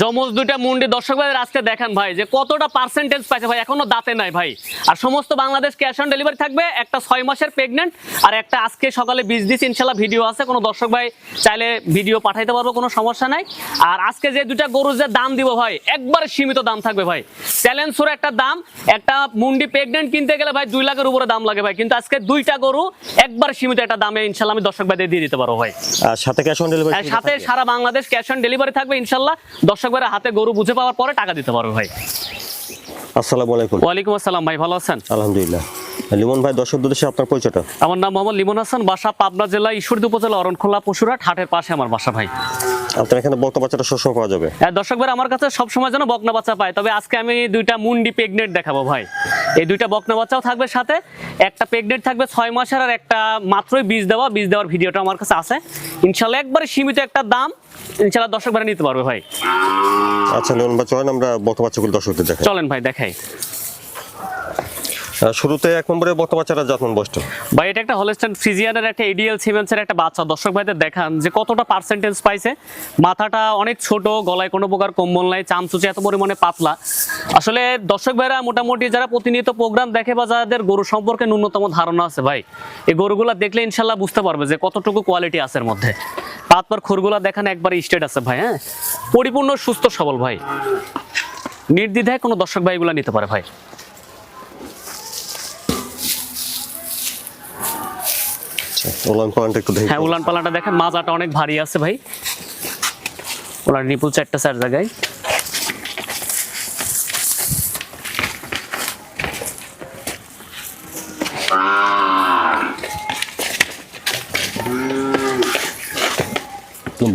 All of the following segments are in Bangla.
জমজ দুইটা মুন্ডি। দর্শক ভাই আজকে দেখেন ভাই যে কতটা পার্সেন্টেজ পাইছে ভাই এখনও দাঁতে নাই ভাই। আর সমস্ত বাংলাদেশ ক্যাশ অন ডেলিভারি থাকবে একটা ছয় মাসের প্রেগনেন্ট আর একটা আজকে সকালে বিশ দিস ইনশাল্লাহ ভিডিও আছে। কোনো দর্শক ভাই চাইলে ভিডিও পাঠাইতে পারব কোনো সমস্যা নাই। আর আজকে যে দুইটা গরুর যে দাম দিব ভাই একবারে সীমিত দাম থাকবে ভাই। চ্যালেঞ্জ সুর একটা দাম একটা মুন্ডি প্রেগনেন্ট কিনতে গেলে ভাই দুই লাখের উপরে দাম লাগে ভাই। কিন্তু আজকে দুইটা গরু একবার সীমিত একটা দামে ইনশাল্লাহ আমি দর্শক ভাইদের দিয়ে দিতে পারব ভাই। সাথে ক্যাশ অন ডেলিভারি সাথে সারা বাংলাদেশ ক্যাশ অন ডেলিভারি থাকবে ইনশাল্লাহ। দর্শক ভাইয়ের হাতে গরু বুঝে পাওয়ার পরে টাকা দিতে পারবে ভাই। আসসালামু আলাইকুম। ওয়ালাইকুম আসসালাম ভাই ভালো আছেন? আলহামদুলিল্লাহ। লিমন ভাই দর্শক উদ্দেশ্যে আপনার পরিচয়টা? আমার নাম মোহাম্মদ লিমন হাসান বাসা পাবনা জেলা ঈশ্বরদী উপজেলা অরণখোলা পশুরাট হাটের পাশে আমার বাসা ভাই। আপনার এখানে বকনা বাচ্চাটা সবসময় পাওয়া যাবে? হ্যাঁ, দর্শক ভাই আমার কাছে সবসময় যেন বকনা বাচ্চা পায় তবে আজকে আমি দুইটা মুন্ডি প্রেগনেন্ট দেখাবো ভাই। এই দুইটা বকনা বাচ্চাও থাকবে সাথে একটা প্রেগনেন্ট থাকবে ছয় মাসের আর একটা মাত্রই বীজ দেওয়া বীজ দেওয়ার ভিডিওটা আমার কাছে আছে। ইনশাল্লাহ একবারে সীমিত একটা দাম ইনশাল্লাহ দর্শক ভাড়া নিতে পারবে ভাই। আচ্ছা লিমন ভাই চলেন আমরা বকনা বাচ্চাগুলো দর্শকদের দেখাই। চলেন ভাই দেখাই। শুরুতে এক নম্বরে বক্তা বাচ্চাটা যত্ন বসতো ভাই, এটা একটা হলস্টাইন ফ্রিজিয়ানের, একটা এডিএল সিমেন্সের একটা বাচ্চা। দর্শক ভাইদের দেখান যে কতটা পার্সেন্টেজ পাইছে। মাথাটা অনেক ছোট, গলায় কোনো প্রকার কম্বল নাই, চামচুচে এত পরিমাণে পাতলা। আসলে দর্শক ভাইরা, মোটামুটি যারা প্রতিনিয়ত প্রোগ্রাম দেখে বা যাদের গরু সম্পর্কে ন্যূনতম ধারণা আছে ভাই, এই গরুগুলা দেখলে ইনশাল্লাহ বুঝতে পারবে যে কতটুকু কোয়ালিটি আছে এর মধ্যে। পাত পর খোরগুলা দেখান, একবার স্টেট আছে ভাই হ্যাঁ? পরিপূর্ণ, সুস্থ, সবল ভাই। নির্দ্বিধায় কোনো দর্শক ভাই এগুলা নিতে পারে ভাই। আচ্ছা ওলান পালানটা একটু দেখি। হ্যাঁ উলান পালানটা দেখেন মাজাটা অনেক ভারী আছে ভাই। ওনার নিপুল চারটা চার জায়গায়।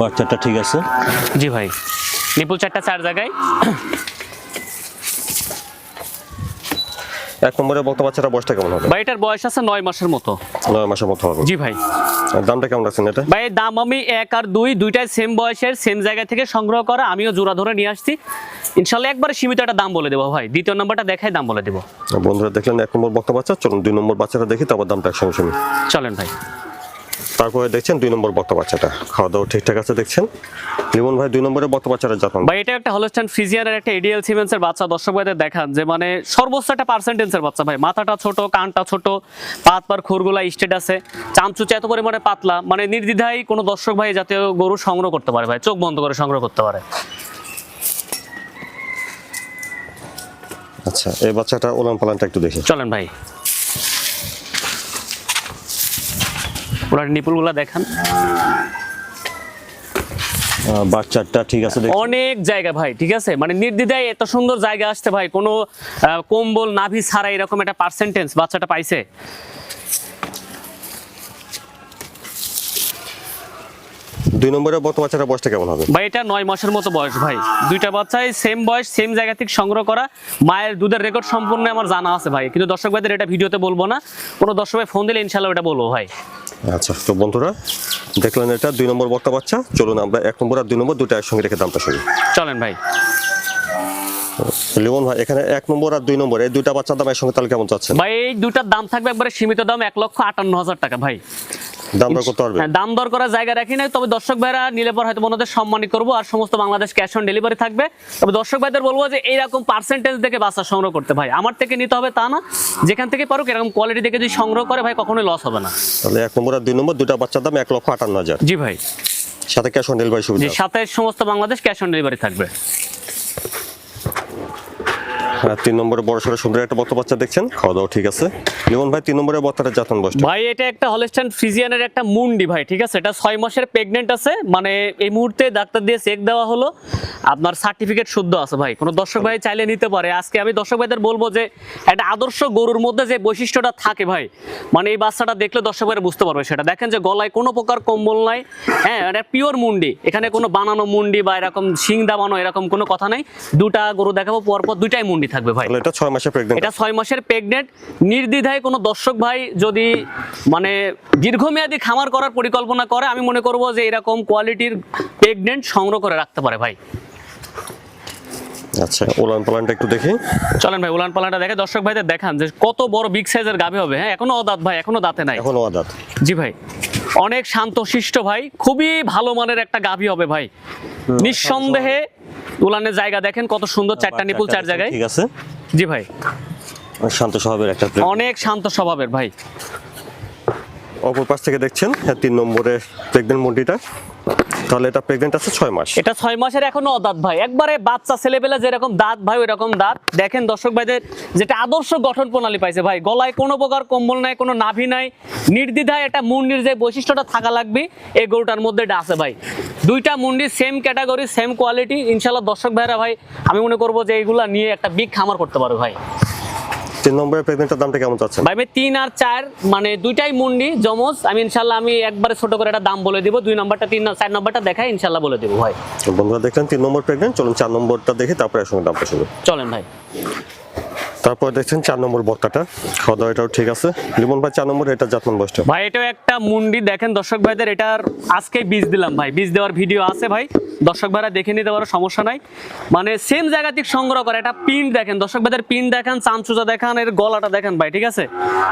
বাচ্চাটা ঠিক আছে? জি ভাই নিপুল চারটা চার জায়গায়। এক নম্বরে বলতে বাচ্চাটা বয়সটা কেমন হবে? ভাই এটার বয়স আছে নয় মাসের মতো। নয় মাসের মতো হবে। জি ভাই। দামটা কেমন রাখছেন এটা? ভাই দাম আমি এক আর দুই দুইটাই সেম বয়সের সেম জায়গা থেকে সংগ্রহ করা। আমিও জোড়া ধরে নিয়ে আসছি। ইনশাল্লাহ একবারে সীমিত একটা দাম বলে দেবো ভাই। দ্বিতীয় নম্বরটা দেখাই দাম বলে দেবো। বন্ধুরা দেখলেন এক নম্বর বক্তা বাচ্চা চলুন দুই নম্বর বাচ্চাটা দেখি তারপর দামটা একসঙ্গে শুনি। চলেন ভাই। তারপরে দেখছেন দুই নম্বর বক্তা বাচ্চাটা। খাওয়া দাওয়া ঠিকঠাক আছে দেখছেন? লিমন ভাই দুই নম্বরে বক্তা বাচ্চাটা যত্ন ভাই এটা একটা হলস্টাইন ফ্রিজিয়ানের একটা এডিএল সিমেন্সের বাচ্চা দর্শক ভাইদের দেখান যে মানে সর্বোচ্চ একটা পার্সেন্টেন্সের বাচ্চা ভাই। মাথাটা ছোট কানটা ছোট পাত পার খুরগুলা স্টেট আছে। চামচুচে এত পরিমাণে পাতলা মানে নির্দ্বিধায় কোনো দর্শক ভাই জাতীয় গরু সংগ্রহ করতে পারে ভাই চোখ বন্ধ করে সংগ্রহ করতে পারে। আচ্ছা এই বাচ্চাটা ওলান পালানটা একটু দেখি। চলেন ভাই। ওনার নিপুলগুলা দেখান। বাচ্চাটা ঠিক আছে অনেক জায়গা ভাই ঠিক আছে? মানে নির্দ্বিধায় এত সুন্দর জায়গা আসতে ভাই কোনো কম্বল নাভি ছাড়া এরকম একটা পার্সেন্টেন্স বাচ্চাটা পাইছে। দুই নম্বরে বাচ্চাটা বয়সটা কেমন হবে? ভাই এটা নয় মাসের মতো বয়স ভাই। দুইটা বাচ্চাই সেম বয়স সেম জায়গা থেকে সংগ্রহ করা। মায়ের দুধের রেকর্ড সম্পূর্ণ আমার জানা আছে ভাই। কিন্তু দর্শক ভাইদের এটা ভিডিওতে বলব না। কোনো দর্শক ভাই ফোন দিলে ইনশাল্লাহ এটা বলব ভাই। আচ্ছা তো বন্ধুরা দেখলেন এটা দুই নম্বর বক্তা বাচ্চা। চলুন আমরা এক নম্বর আর দুই নম্বর দুটো একসঙ্গে রেখে দামটা শুনি। চলেন ভাই। লিমন ভাই এখানে এক নম্বর আর দুই নম্বর এই দুইটা বাচ্চার দাম একসঙ্গে তাহলে কেমন চাচ্ছেন? ভাই এই দুটার দাম থাকবে একবারে সীমিত দাম এক লক্ষ আটান্ন হাজার টাকা ভাই। দাম দর হ্যাঁ দাম দর করার জায়গা রাখি নাই। তবে দর্শক ভাইরা নিলে পর হয়তো ওনাদের সম্মানিত করব আর সমস্ত বাংলাদেশ ক্যাশ অন ডেলিভারি থাকবে। তবে দর্শক ভাইদের বলব যে এইরকম পার্সেন্টেজ দেখে বাচ্চা সংগ্রহ করতে ভাই। আমার থেকে নিতে হবে তা না। যেখান থেকে পারুক এরকম কোয়ালিটি দেখে যদি সংগ্রহ করে ভাই কখনোই লস হবে না। তাহলে এক নম্বর আর দুই নম্বর দুইটা বাচ্চার দাম এক লক্ষ আটান্ন হাজার। জি ভাই। সাথে ক্যাশ অন ডেলিভারি সুবিধা। সাথে সমস্ত বাংলাদেশ ক্যাশ অন ডেলিভারি থাকবে। তিন নম্বরে বড় সড়ো সুন্দর একটা বক্তা বাচ্চা দেখছেন? খাওয়া দাওয়া ঠিক আছে। লিমন ভাই, তিন নম্বরে বক্তাটা যাতন বসটা ভাই, এটা একটা হলস্টাইন ফ্রিজিয়ানের একটা মুন্ডি ভাই, ঠিক আছে? এটা ছয় মাসের প্রেগনেন্ট আছে। মানে এই মুহূর্তে ডাক্তার দিয়ে চেক দেওয়া হলো। আপনার সার্টিফিকেট শুদ্ধ আছে ভাই। কোনো দর্শক ভাই চাইলে নিতে পারে। আজকে আমি দর্শক ভাইদের বলব যে, একটা আদর্শ গরুর মধ্যে যে বৈশিষ্ট্যটা থাকে ভাই মানে এই বাচ্চাটা দেখলে দর্শক ভাইরা বুঝতে পারবে সেটা। দেখেন যে গলায় কোনো প্রকার কম্বল নাই। হ্যাঁ এটা পিওর মুন্ডি। এখানে কোনো বানানো মুন্ডি বা এরকম শিং দাবানো এরকম কোনো কথা নাই। দুটা গরু দেখাবো, পরপর দুইটাই মুন্ডি থাকবে ভাই। এটা ছয় মাসে প্রেগনেন্ট এটা ছয় মাসের প্রেগনেন্ট নির্দ্বিধায় কোনো দর্শক ভাই যদি মানে দীর্ঘমেয়াদী খামার করার পরিকল্পনা করে আমি মনে করব যে এরকম কোয়ালিটির প্রেগনেন্ট সংগ্রহ করে রাখতে পারে ভাই। আচ্ছা ওলান পালানটা একটু দেখি। চলেন ভাই উলান পালানটা দেখে দর্শক ভাইদের দেখান যে কত বড় বিগ সাইজের গাভী হবে। হ্যাঁ এখনও অদাঁত ভাই এখনও দাঁতে নাই। এখনও আদাত জি ভাই অনেক শান্তশিষ্ট ভাই খুবই ভালো মানের একটা গাভী হবে ভাই। নিঃসন্দেহে উলানের জায়গা দেখেন কত সুন্দর চারটা নিপুল চার জায়গায়। ঠিক আছে। জি ভাই। শান্ত স্বভাবের একটা অনেক শান্ত স্বভাবের ভাই। অপর পাশ থেকে দেখছেন হ্যাঁ, তিন নম্বরের প্রেগনেন্ট মুন্ডিটা তাহলে এটা প্রেগনেন্ট আছে ছয় মাস। এটা ছয় মাসের এখনও অদাঁত ভাই। একবারে বাচ্চা ছেলেবেলা যেরকম দাঁত ভাই ওই রকম দাঁত। দেখেন দর্শক ভাইদের যেটা আদর্শ গঠন প্রণালী পাইছে ভাই। গলায় কোনো প্রকার কম্বল নাই কোনো নাভি নাই। নির্দ্বিধায় একটা মুন্ডির যে বৈশিষ্ট্যটা থাকা লাগবে এই গরুটার মধ্যে এটা আছে ভাই। দুইটা মুন্ডি সেম ক্যাটাগরি সেম কোয়ালিটি ইনশাল্লাহ দর্শক ভাইরা ভাই আমি মনে করব যে এইগুলা নিয়ে একটা বিগ খামার করতে পারো ভাই। তিন নম্বরের প্রেগনেন্টের দামটা কেমন চাচ্ছেন? ভাই আমি তিন আর চার মানে দুইটাই মুন্ডি জমজ। আমি ইনশাল্লাহ আমি একবারে ছোট করে একটা দাম বলে দিব। দুই নম্বরটা তিন চার নম্বরটা দেখাই ইনশাল্লাহ বলে দিব। ভাই বন্ধুরা দেখলেন তিন নম্বর প্রেগনেন্ট চলুন চার নম্বরটা দেখে তারপরে একসঙ্গে দামটা শুনুন। চলেন ভাই। তারপর দেখছেন চার নম্বর বক্তাটা খাওয়া এটাও ঠিক আছে। লিমন ভাই, চার নম্বর এটা জাতমান বয়সটা? ভাই, এটাও একটা মুন্ডি। দেখেন দর্শক ভাইদের, এটার আজকে বীজ দিলাম ভাই। বীজ দেওয়ার ভিডিও আছে ভাই। দর্শক ভাইরা দেখে নিতে পারো, সমস্যা নাই। মানে সেম জায়গা থেকে সংগ্রহ করে। এটা পিন দেখেন। দর্শক ভাইদের পিন দেখেন, চামচুজা দেখান, এর গলাটা দেখেন ভাই, ঠিক আছে?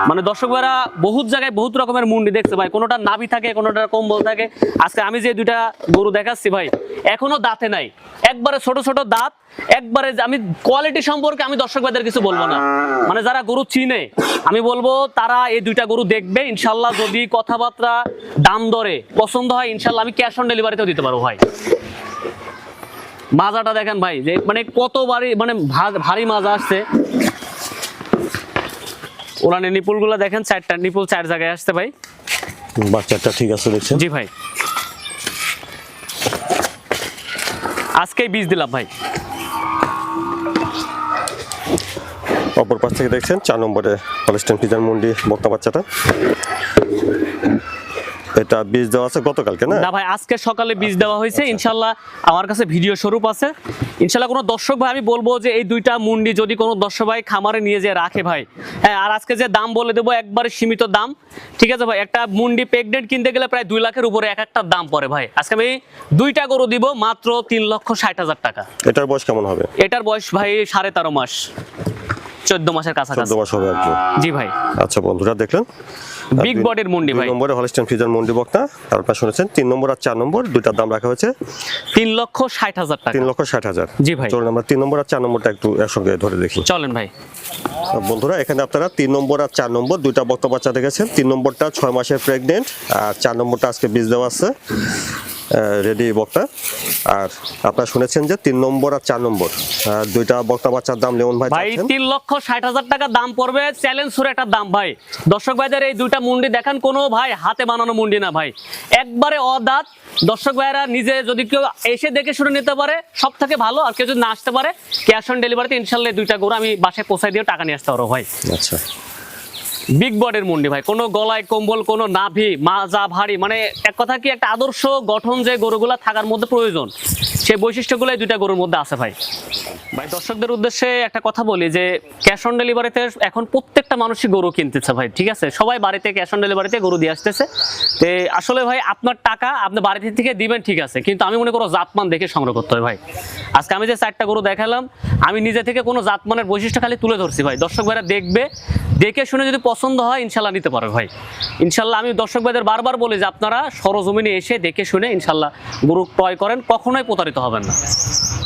মানে দর্শক ভাইরা বহুত জায়গায় বহুত রকমের মুন্ডি দেখছে ভাই। কোনোটা নাভি থাকে, কোনোটা কম্বল থাকে। আজকে আমি যে দুইটা গরু দেখাচ্ছি ভাই, এখনও দাঁতে নাই। একবারে ছোট ছোট দাঁত, একবারে আমি কোয়ালিটি সম্পর্কে আমি দর্শক ভাইদের কিছু বলব না। মানে যারা গরু চিনে আমি বলব তারা এই দুইটা গরু দেখবে ইনশাল্লাহ যদি কথাবার্তা দাম দরে পছন্দ হয় ইনশাল্লাহ আমি ক্যাশ অন ডেলিভারিতেও দিতে পারব ভাই। মাজাটা দেখেন ভাই যে মানে কত বাড়ি মানে ভারী মাজা আসছে। ওলানের নিপুলগুলো দেখেন চারটা নিপুল চার জায়গায় আসছে ভাই। বাচ্চাটা ঠিক আছে দেখছেন? জি ভাই। আজকেই বীজ দিলাম ভাই। অপর পাশ থেকে দেখছেন চার নম্বরে হলস্টেন পিজার মুন্ডি বক্তা বাচ্চাটা। এটা বীজ দেওয়া আছে গতকালকে না? না ভাই আজকে সকালে বীজ দেওয়া হয়েছে। ইনশাল্লাহ আমার কাছে ভিডিও স্বরূপ আছে। ইনশাল্লাহ কোনো দর্শক ভাই আমি বলব যে এই দুইটা মুন্ডি যদি কোনো দর্শক ভাই খামারে নিয়ে যেয়ে রাখে ভাই হ্যাঁ আর আজকে যে দাম বলে দেবো একবারে সীমিত দাম। ঠিক আছে ভাই একটা মুন্ডি প্রেগনেন্ট কিনতে গেলে প্রায় দুই লাখের উপরে এক একটা দাম পড়ে ভাই। আজকে আমি দুইটা গরু দিব মাত্র তিন লক্ষ ষাট হাজার টাকা। এটার বয়স কেমন হবে? এটার বয়স ভাই সাড়ে তেরো মাস। চোদ্দ মাসের চোদ্দ কাছাকাছি মাস হবে আর কি। জি ভাই। আচ্ছা বন্ধুরা দেখলেন? বিগ বডির মুন্ডি ভাই। নম্বরে হলস্টেন ফ্রিজার মুন্ডি বক্তা। আপনারা শুনেছেন তিন নম্বর আর চার নম্বর দুইটার দাম রাখা হয়েছে। তিন লক্ষ ষাট হাজার টাকা। তিন লক্ষ ষাট হাজার। জি ভাই। চলুন আমরা তিন নম্বর আর চার নম্বরটা একটু একসঙ্গে ধরে দেখি। চলেন ভাই। বন্ধুরা এখানে আপনারা তিন নম্বর আর চার নম্বর দুইটা বক্তা বাচ্চা দেখেছেন। তিন নম্বরটা ছয় মাসের প্রেগনেন্ট আর চার নম্বরটা আজকে বীজ দেওয়া আছে। রেডি বক্তা। আর আপনারা শুনেছেন যে তিন নম্বর আর চার নম্বর। দুইটা বক্তা বাচ্চার দাম লেমন ভাই ভাই তিন লক্ষ ষাট হাজার টাকা দাম পড়বে চ্যালেঞ্জ সুরে একটা দাম ভাই। দর্শক ভাইদের এই দুইটা মুন্ডি দেখান কোনো ভাই হাতে বানানো মুন্ডি না ভাই। একবারে অদাঁত। দর্শক ভাইরা নিজে যদি কেউ এসে দেখে শুনে নিতে পারে সব থেকে ভালো। আর কেউ যদি না আসতে পারে ক্যাশ অন ডেলিভারিতে ইনশাল্লাহ দুইটা গরু আমি বাসায় পৌঁছাই দিয়ে টাকা নিয়ে আসতে পারো ভাই। আচ্ছা। বিগ বডির মুন্ডি ভাই। কোনো গলায় কম্বল, কোনো নাভি, মাজা, ভারী মানে এক কথা কি একটা আদর্শ গঠন যে গরুগুলা থাকার মধ্যে প্রয়োজন, সেই বৈশিষ্ট্যগুলো এই দুইটা গরুর মধ্যে আছে ভাই। ভাই, দর্শকদের উদ্দেশ্যে একটা কথা বলি যে ক্যাশ অন ডেলিভারিতে এখন প্রত্যেকটা মানুষই গরু কিনতেছে ভাই, ঠিক আছে? সবাই বাড়িতে ক্যাশ অন ডেলিভারিতে গরু দিয়ে আসতেছে। তো আসলে ভাই, আপনার টাকা আপনি বাড়িতে থেকে দিবেন ঠিক আছে, কিন্তু আমি মনে করো জাতমান দেখে সংগ্রহ করতে হয় ভাই। আজকে আমি যে চারটা গরু দেখালাম, আমি নিজে থেকে কোনো জাতমানের বৈশিষ্ট্য খালি তুলে ধরছি ভাই। দর্শক ভাইরা দেখবে, দেখে শুনে যদি পছন্দ হয়, ইনশাল্লাহ নিতে পারবে ভাই। ইনশাল্লাহ আমি দর্শকবাদের বারবার বলি যে আপনারা সরজমিনে এসে দেখে শুনে ইনশাল্লাহ গরু ক্রয় করেন, কখনোই প্রতারিত হবেন না।